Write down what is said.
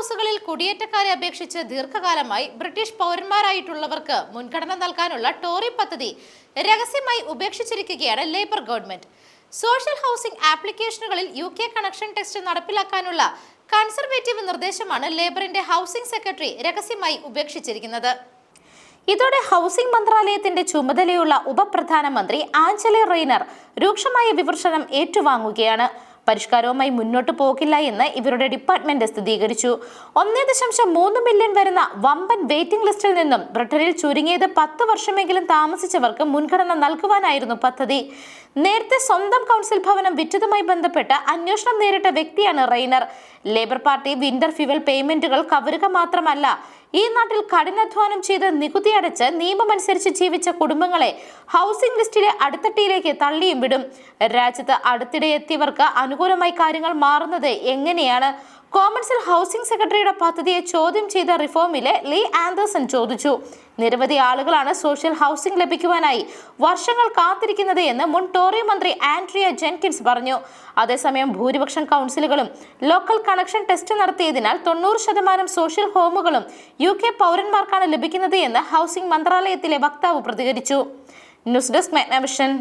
ഹൗസുകളിൽ കുടിയേറ്റക്കാരെ അപേക്ഷിച്ച് ദീർഘകാലമായി ബ്രിട്ടീഷ് പൗരന്മാരായിട്ടുള്ളവർക്ക് മുൻഗണന നൽകാനുള്ള ടോറി പദ്ധതി രഹസ്യമായി ഉപേക്ഷിച്ചിരിക്കുകയാണ് ലേബർ ഗവൺമെന്റ്. സോഷ്യൽ ഹൗസിംഗ് ആപ്ലിക്കേഷനുകളിൽ യു കെ കണക്ഷൻ ടെസ്റ്റ് നടപ്പിലാക്കാനുള്ള കൺസർവേറ്റീവ് നിർദ്ദേശമാണ് ലേബറിന്റെ ഹൗസിംഗ് സെക്രട്ടറി രഹസ്യമായി ഉപേക്ഷിച്ചിരിക്കുന്നത്. ഇതോടെ ഹൗസിംഗ് മന്ത്രാലയത്തിന്റെ ചുമതലയുള്ള ഉപപ്രധാനമന്ത്രി ആഞ്ചലി റെയ്നർ രൂക്ഷമായ വിമർശനം ഏറ്റുവാങ്ങുകയാണ്. പരിഷ്കാരവുമായി മുന്നോട്ട് പോകില്ല എന്ന് ഇവരുടെ ഡിപ്പാർട്ട്മെന്റ് സ്ഥിരീകരിച്ചു. ഒന്നേ ദശാംശം മൂന്ന് മില്യൺ വരുന്ന വമ്പൻ വെയിറ്റിംഗ് ലിസ്റ്റിൽ നിന്നും ബ്രിട്ടനിൽ ചുരുങ്ങിയത് പത്ത് വർഷമെങ്കിലും താമസിച്ചവർക്ക് മുൻഗണന നൽകുവാനായിരുന്നു പദ്ധതി. നേരത്തെ സ്വന്തം കൗൺസിൽ ഭവനം വിറ്റതുമായി ബന്ധപ്പെട്ട് അന്വേഷണം നേരിട്ട വ്യക്തിയാണ് Rayner. Labour party winter fuel പേയ്മെന്റുകൾ കവരുക മാത്രമല്ല ഈ നാട്ടിൽ കഠിനാധ്വാനം ചെയ്ത് നികുതി അടച്ച് നിയമമനുസരിച്ച് ജീവിച്ച കുടുംബങ്ങളെ ഹൗസിംഗ് ലിസ്റ്റിലെ അടുത്തട്ടിയിലേക്ക് തള്ളിയും വിടും. രാജ്യത്ത് അടുത്തിടെ എത്തിയവർക്ക് അനുകൂലമായി കാര്യങ്ങൾ മാറുന്നത് എങ്ങനെയാണ്? കോമൺസിൽ ഹൗസിംഗ് സെക്രട്ടറിയുടെ പദ്ധതിയെ ചോദ്യം ചെയ്ത റിഫോമിലെ ലീ ആൻഡേഴ്സൺ ചോദിച്ചു. നിരവധി ആളുകളാണ് സോഷ്യൽ ഹൗസിംഗ് ലഭിക്കുവാനായി വർഷങ്ങൾ കാത്തിരിക്കുന്നത് എന്ന് മുൻ ടോറി മന്ത്രി ആൻഡ്രിയ ജെൻകിൻസ് പറഞ്ഞു. അതേസമയം ഭൂരിപക്ഷം കൗൺസിലുകളും ലോക്കൽ കണക്ഷൻ ടെസ്റ്റ് നടത്തിയതിനാൽ തൊണ്ണൂറ് ശതമാനം സോഷ്യൽ ഹോമുകളും യു കെ പൗരന്മാർക്കാണ് ലഭിക്കുന്നത് എന്ന് ഹൗസിംഗ് മന്ത്രാലയത്തിലെ വക്താവ് പ്രതികരിച്ചു. News desk മെഗ്നവിഷൻ.